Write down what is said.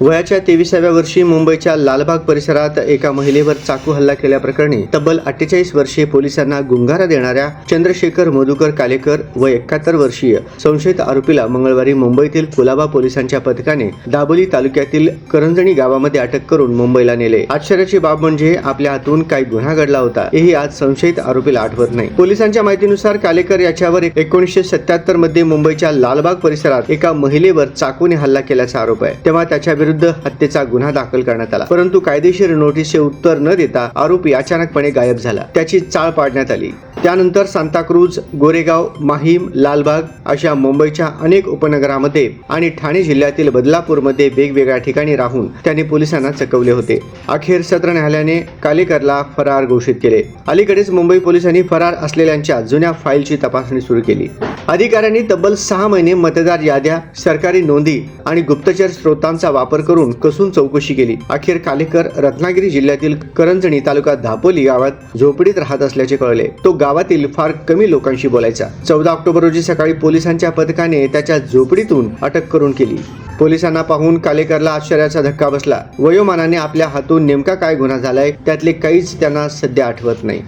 वयाच्या तेविसाव्या वर्षी मुंबईच्या लालबाग परिसरात एका महिलेवर चाकू हल्ला केल्याप्रकरणी तब्बल अठ्ठेचाळीस वर्षीय पोलिसांना गुंगारा देणाऱ्या चंद्रशेखर मधुकर कालेकर व एकाहत्तर वर्षीय संशयित आरोपीला मंगळवारी मुंबईतील कुलाबा पोलिसांच्या पथकाने दाबोली तालुक्यातील करंजणी गावामध्ये अटक करून मुंबईला नेले. आश्चर्याची बाब म्हणजे आपल्या हातून काही गुन्हा घडला होता. हेही आज संशयित आरोपीला आठवत नाही. पोलिसांच्या माहितीनुसार कालेकर याच्यावर एकोणीसशे सत्याहत्तरमध्ये मुंबईच्या लालबाग परिसरात एका महिलेवर चाकूने हल्ला केल्याचा आरोप आहे. तेव्हा त्याच्या विरुद्ध हत्येचा गुन्हा दाखल करण्यात आला. परंतु कायदेशीर नोटीसचे उत्तर न देता आरोपी अचानकपणे गायब झाला. त्याची चाळ पाडण्यात आली. त्यानंतर सांताक्रूज गोरेगाव माहीम लालबाग अशा मुंबईच्या अनेक उपनगरामध्ये आणि ठाणे जिल्ह्यातील बदलापूरमध्ये वेगवेगळ्या ठिकाणी राहून त्यांनी पोलिसांना चकवले होते. अखेर सत्र न्यायालयाने कालेकरला फरार घोषित केले. अलीकडेच मुंबई पोलिसांनी फरार असलेल्यांच्या जुन्या फाईलची तपासणी सुरू केली. अधिकाऱ्यांनी तब्बल सहा महिने मतदार याद्या सरकारी नोंदी आणि गुप्तचर स्रोतांचा वापर करून कसून चौकशी केली. अखेर कालेकर रत्नागिरी जिल्ह्यातील करंजणी तालुका धापोली गावात झोपडीत राहत असल्याचे कळले. तो गाव गावातील फार कमी लोकांशी बोलायचा. चौदा ऑक्टोबर रोजी सकाळी पोलिसांच्या पथकाने त्याच्या झोपडीतून अटक करून केली. पोलिसांना पाहून कालेकरला आश्चर्याचा धक्का बसला. वयोमानाने आपल्या हातून नेमका काय गुन्हा झालाय त्यातले काहीच त्यांना सध्या आठवत नाही.